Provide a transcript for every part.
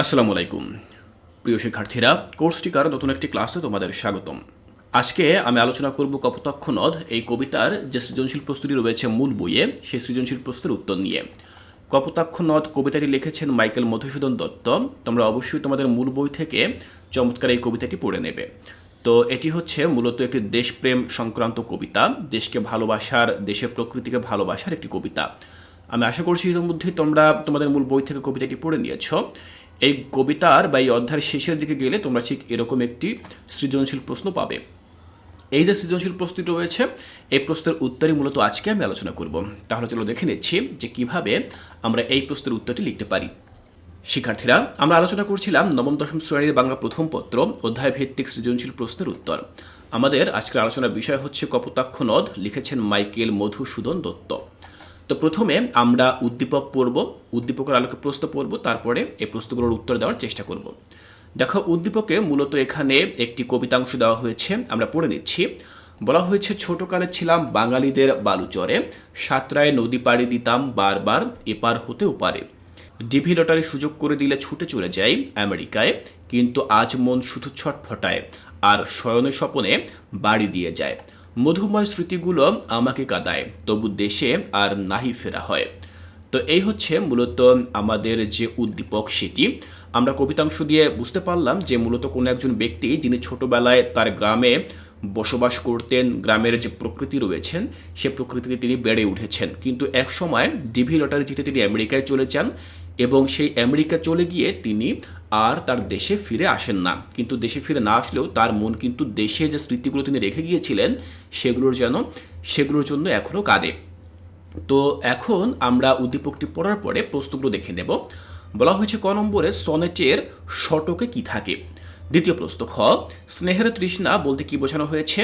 আসসালামু আলাইকুম। প্রিয় শিক্ষার্থীরা, কোর্সটিকার নতুন একটি ক্লাসে তোমাদের স্বাগতম। আজকে আমি আলোচনা করব কপোতাক্ষ নদ এই কবিতার যে সৃজনশীল প্রস্তুতি রয়েছে মূল বইয়ে সেই সৃজনশীল প্রস্তুতির উত্তর নিয়ে। কপোতাক্ষ নদ কবিতাটি লিখেছেন মাইকেল মধুসূদন দত্ত। তোমরা অবশ্যই তোমাদের মূল বই থেকে চমৎকার এই কবিতাটি পড়ে নেবে। তো এটি হচ্ছে মূলত একটি দেশপ্রেম সংক্রান্ত কবিতা, দেশকে ভালোবাসার, দেশের প্রকৃতিকে ভালোবাসার একটি কবিতা। আমি আশা করছি ইতিমধ্যেই তোমরা তোমাদের মূল বই থেকে কবিতাটি পড়ে নিয়েছ। এই কবিতার বা এই অধ্যায়ের শেষের দিকে গেলে তোমরা ঠিক এরকম একটি সৃজনশীল প্রশ্ন পাবে। এই যে সৃজনশীল প্রশ্নটি রয়েছে, এই প্রশ্নের উত্তরই মূলত আজকে আমি আলোচনা করব। তাহলে চলো দেখে নিচ্ছি যে কীভাবে আমরা এই প্রশ্নের উত্তরটি লিখতে পারি। শিক্ষার্থীরা, আমরা আলোচনা করছিলাম নবম, দশম শ্রেণির বাংলা প্রথম পত্র, অধ্যায় ভিত্তিক সৃজনশীল প্রশ্নের উত্তর। আমাদের আজকের আলোচনার বিষয় হচ্ছে কপোতাক্ষ নদ, লিখেছেন মাইকেল মধুসূদন দত্ত। তো প্রথমে আমরা উদ্দীপক পড়ব, উদ্দীপকের আলোকে প্রশ্ন পড়ব, তারপরে এই প্রশ্নগুলোর উত্তর দেওয়ার চেষ্টা করব। দেখো, উদ্দীপকে মূলত এখানে একটি কবিতাংশ দেওয়া হয়েছে, আমরা পড়ে নিচ্ছি। বলা হয়েছে, ছোটকালে ছিলাম বাঙালিদের বালুচরে, সাতরায় নদী পাড়ি দিতাম বারবার, এপার হতে ওপারে। ডিভি লটারি সুযোগ করে দিলে ছুটে চলে যাই আমেরিকায়, কিন্তু আজ মন শুধু ছটফটায়, আর শয়নে স্বপনে বাড়ি দিয়ে যায়। মধুময় স্মৃতিগুলো আমাকে কাঁদায়, তবু দেশে আর নাহি ফেরা হয়। তো এই হচ্ছে মূলত আমাদের যে উদ্দীপক সেটি। আমরা কবিতাংশ দিয়ে বুঝতে পারলাম যে মূলত কোনো একজন ব্যক্তি যিনি ছোটবেলায় তার গ্রামে বসবাস করতেন, গ্রামের যে প্রকৃতি রয়েছেন, সে প্রকৃতিতে তিনি বেড়ে উঠেছেন। কিন্তু এক সময় ডিভি লটারি জিতে তিনি আমেরিকায় চলে যান। এবং সেই আমেরিকা চলে গিয়ে তিনি আর তার দেশে ফিরে আসেন না। কিন্তু দেশে ফিরে না আসলেও তার মন কিন্তু দেশে যে স্মৃতিগুলো তিনি রেখে গিয়েছিলেন, সেগুলোর যেন, সেগুলোর জন্য এখনও কাঁদে। তো এখন আমরা উদ্দীপকটি পড়ার পরে প্রশ্নগুলো দেখে নেব। বলা হয়েছে ক নম্বরে সনেটের শটকে কি থাকে? দ্বিতীয় প্রশ্ন, খ, স্নেহের তৃষ্ণা বলতে কি বোঝানো হয়েছে?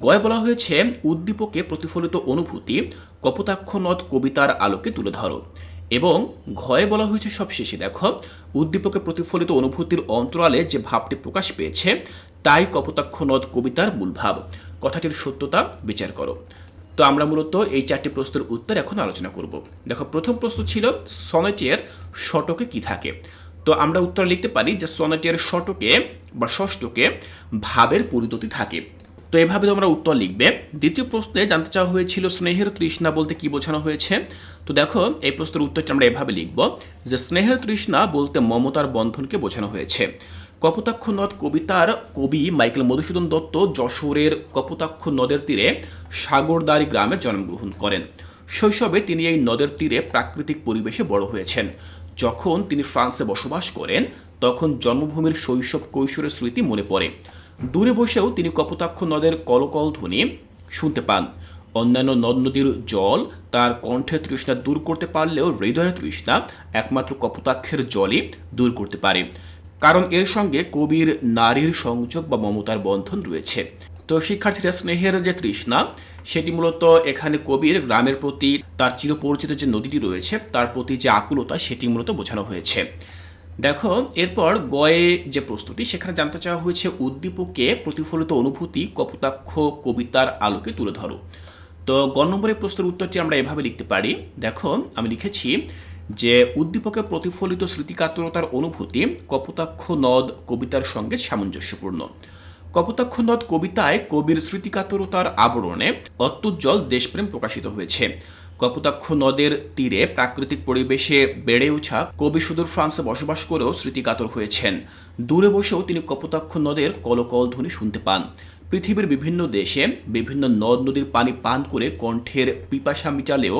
গয় বলা হয়েছে, উদ্দীপকে প্রতিফলিত অনুভূতি কপোতাক্ষ নদ কবিতার আলোকে তুলে ধরো। এবং ঘয়ে বলা হয়েছে সবশেষে, দেখো, উদ্দীপকে প্রতিফলিত অনুভূতির অন্তরালে যে ভাবটি প্রকাশ পেয়েছে, তাই কপোতাক্ষ নদ কবিতার মূল ভাব। কথাটির সত্যতা বিচার করো। তো আমরা মূলত এই চারটি প্রশ্নের উত্তর এখন আলোচনা করব। দেখো, প্রথম প্রশ্ন ছিল, সনেটের শটকে কি থাকে? তো আমরা উত্তর লিখতে পারি যে সনেটের শটকে বা ষষ্ঠকে ভাবের পরিণতি থাকে। তো এভাবে তোমরা উত্তর লিখবে। দ্বিতীয় প্রশ্নে জানতে চাওয়া হয়েছিল, স্নেহের তৃষ্ণা বলতে কি বোঝানো হয়েছে? তো দেখো, এই প্রশ্নের উত্তরটা আমরা এভাবে লিখব, যে স্নেহের তৃষ্ণা বলতে মমতার বন্ধনকে বোঝানো হয়েছে। কপোতাক্ষ নদ কবিতার কবি মাইকেল মধুসূদন দত্ত যশোরের কপোতাক্ষ নদের তীরে সাগরদারি গ্রামে জন্মগ্রহণ করেন। শৈশবে তিনি এই নদের তীরে প্রাকৃতিক পরিবেশে বড় হয়েছেন। যখন তিনি ফ্রান্সে বসবাস করেন, তখন জন্মভূমির শৈশব কৈশোরের স্মৃতি মনে পড়ে। দূরে বসেও তিনি কপোতাক্ষ নদের কলকল ধ্বনি শুনতে পান। অন্যান্য নদ নদীর জল তার কণ্ঠের তৃষ্ণা দূর করতে পারলেও হৃদয়ের তৃষ্ণা একমাত্র কপোতাক্ষের জলই দূর করতে পারে। কারণ এর সঙ্গে কবির নারীর সংযোগ বা মমতার বন্ধন রয়েছে। তো শিক্ষার্থীরা, স্নেহের যে তৃষ্ণা, সেটি মূলত এখানে কবির গ্রামের প্রতি তার চিরপরিচিত যে নদীটি রয়েছে, তার প্রতি যে আকুলতা, সেটি মূলত বোঝানো হয়েছে। দেখো, এরপর গয়ে যে প্রস্তুতি, সেখানে জানতে চাওয়া হয়েছে উদ্দীপকে প্রতিফলিত অনুভূতি, কপোতাক্ষ কবিতার আলোকে তুলে ধরো। তো গ নম্বরের প্রশ্নের উত্তরটি আমরা এভাবে লিখতে পারি। দেখো, আমি লিখেছি যে, উদ্দীপকে প্রতিফলিত স্মৃতিকাতরতার অনুভূতি, কপোতাক্ষ নদ কবিতার সঙ্গে সামঞ্জস্যপূর্ণ। কপোতাক্ষ নদ কবিতায় কবির স্মৃতিকাতরতার আবরণে অত্যুজ্জ্বল দেশপ্রেম প্রকাশিত হয়েছে। কপোতাক্ষ নদের তীরে প্রাকৃতিক পরিবেশে বেড়ে ওঠা কবি সুদূর ফ্রান্সে বসবাস করেও স্মৃতিকাতর হয়েছেন। দূরে বসেও তিনি কপোতাক্ষ নদের কলকল ধ্বনি শুনতে পান। পৃথিবীর বিভিন্ন দেশে বিভিন্ন নদ নদীর পানি পান করে কণ্ঠের পিপাসা মিটালেও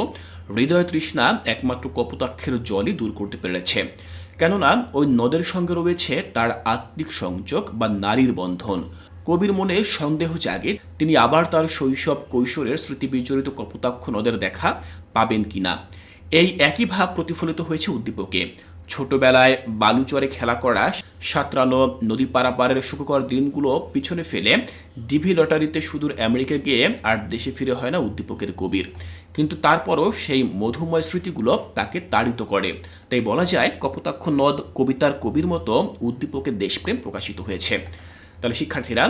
হৃদয় তৃষ্ণা একমাত্র কপোতাক্ষের জলই দূর করতে পেরেছে। কেননা, ওই নদের সঙ্গে রয়েছে তার আত্মিক সংযোগ বা নারীর বন্ধন। কবির মনে সন্দেহ জাগে, তিনি আবার তার শৈশব কৈশোরের স্মৃতি বিজড়িত কপোতাক্ষ নদের দেখা পাবেন কিনা। এই একই ভাব প্রতিফলিত হয়েছে উদ্দীপকে। ছোটবেলায় বালুচরে খেলা করা, সাঁতরানো, নদী পারাপারের সুখকর দিনগুলো পিছনে ফেলে ডিভি লটারিতে সুদূর আমেরিকা গিয়ে আর দেশে ফিরে হয় না উদ্দীপকের কবির। কিন্তু তারপরও সেই মধুময় স্মৃতিগুলো তাকে তাড়িত করে। তাই বলা যায়, কপোতাক্ষ নদ কবিতার কবির মতো উদ্দীপকের দেশপ্রেম প্রকাশিত হয়েছে। তাহলে শিক্ষার্থীরা,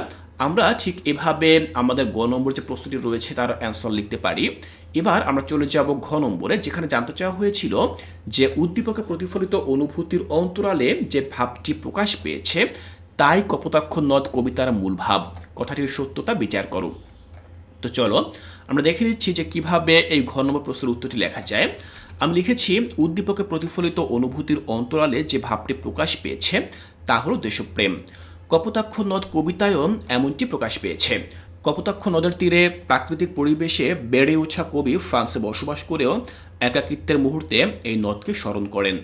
আমরা ঠিক এভাবে আমাদের গ নম্বর যে প্রস্তুতি রয়েছে তার অ্যান্সার লিখতে পারি। এবার আমরা চলে যাব ঘ নম্বরে, যেখানে জানতে চাওয়া হয়েছিল যে উদ্দীপকে প্রতিফলিত অনুভূতির অন্তরালে যে ভাবটি প্রকাশ পেয়েছে, তাই কপোতাক্ষ নদ কবিতার মূল ভাব। কথাটির সত্যতা বিচার করো। তো চলো, আমরা দেখে নিচ্ছি যে কীভাবে এই ঘ নম্বর প্রশ্নের উত্তরটি লেখা যায়। আমি লিখেছি উদ্দীপকে প্রতিফলিত অনুভূতির অন্তরালে যে ভাবটি প্রকাশ পেয়েছে, তা হলো দেশপ্রেম। কপোতাক্ষ নদ কবিতায়ও এমনটি প্রকাশ পেয়েছে। কপোতাক্ষ নদের তীরে প্রাকৃতিক পরিবেশে বেড়ে ওঠা কবি ফ্রান্সে বসবাস করেও একাকিত্বের মুহূর্তে এই নদকে স্মরণ করেন।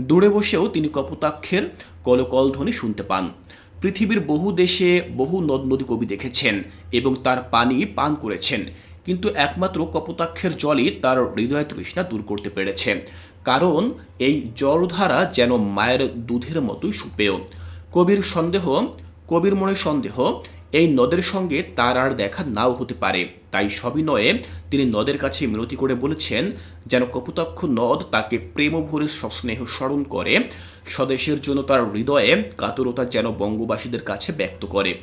দূরে বসেও তিনি কপোতাক্ষের কলকলধ্বনি শুনতে পান। পৃথিবীর বহু দেশে বহু নদ নদী কবি দেখেছেন এবং তার পানি পান করেছেন। কিন্তু একমাত্র কপোতাক্ষের জলই তার হৃদয় তৃষ্ণা দূর করতে পেরেছে। কারণ এই জলধারা যেন মায়ের দুধের মতোই সুপেয়। কবির সন্দেহ, কবির মনে সন্দেহ, এই নদের সঙ্গে তার আর দেখা নাও হতে পারে। তাই সবিনয়ে তিনি নদের কাছে মিনতি করে বলেছেন, যেন কপোতাক্ষ নদ তাকে প্রেম ভরে সস্নেহ স্মরণ করে, স্বদেশের জন্য তার হৃদয়ে কাতরতা যেন বঙ্গবাসীদের কাছে ব্যক্ত করে।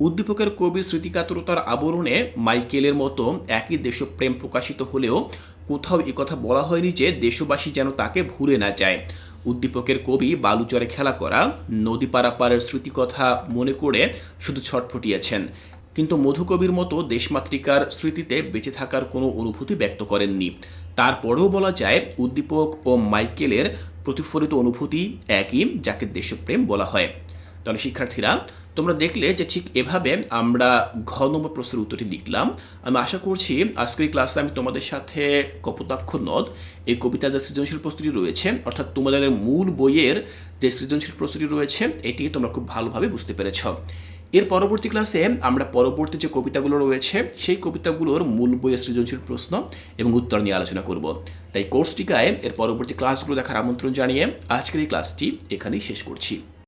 উদ্দীপকের কবির স্মৃতিকাতরতার আবরণে মাইকেলের মতো একই দেশপ্রেম প্রকাশিত হলেও কোথাও কথা বলা হয়নি যে দেশবাসী যেন তাকে ভুলে না যায়। উদ্দীপকের কবি বালুচরে খেলা করা নদী পারাপারের স্মৃতিকথা মনে করে শুধু ছটফটিয়েছেন কিন্তু মধুকবির মতো দেশমাতৃকার স্মৃতিতে বেঁচে থাকার কোনো অনুভূতি ব্যক্ত করেননি। তারপরেও বলা যায়, উদ্দীপক ও মাইকেলের প্রতিফলিত অনুভূতি একই যাকে দেশপ্রেম বলা হয়। তাহলে শিক্ষার্থীরা তোমরা দেখলে যে ঠিক এভাবে আমরা ঘ নম্বর প্রশ্নের উত্তরটি লিখলাম। আমি আশা করছি আজকের ক্লাসে আমি তোমাদের সাথে কপোতাক্ষ নদ, এই কবিতার যে সৃজনশীল প্রস্তুতি রয়েছে, অর্থাৎ তোমাদের মূল বইয়ের যে সৃজনশীল প্রস্তুতি রয়েছে এটি তোমরা খুব ভালোভাবে বুঝতে পেরেছ। এর পরবর্তী ক্লাসে আমরা পরবর্তী যে কবিতাগুলো রয়েছে, সেই কবিতাগুলোর মূল বইয়ের সৃজনশীল প্রশ্ন এবং উত্তর নিয়ে আলোচনা করব। তাই কোর্সটিকায় এর পরবর্তী ক্লাসগুলো দেখার আমন্ত্রণ জানিয়ে আজকের এই ক্লাসটি এখানেই শেষ করছি।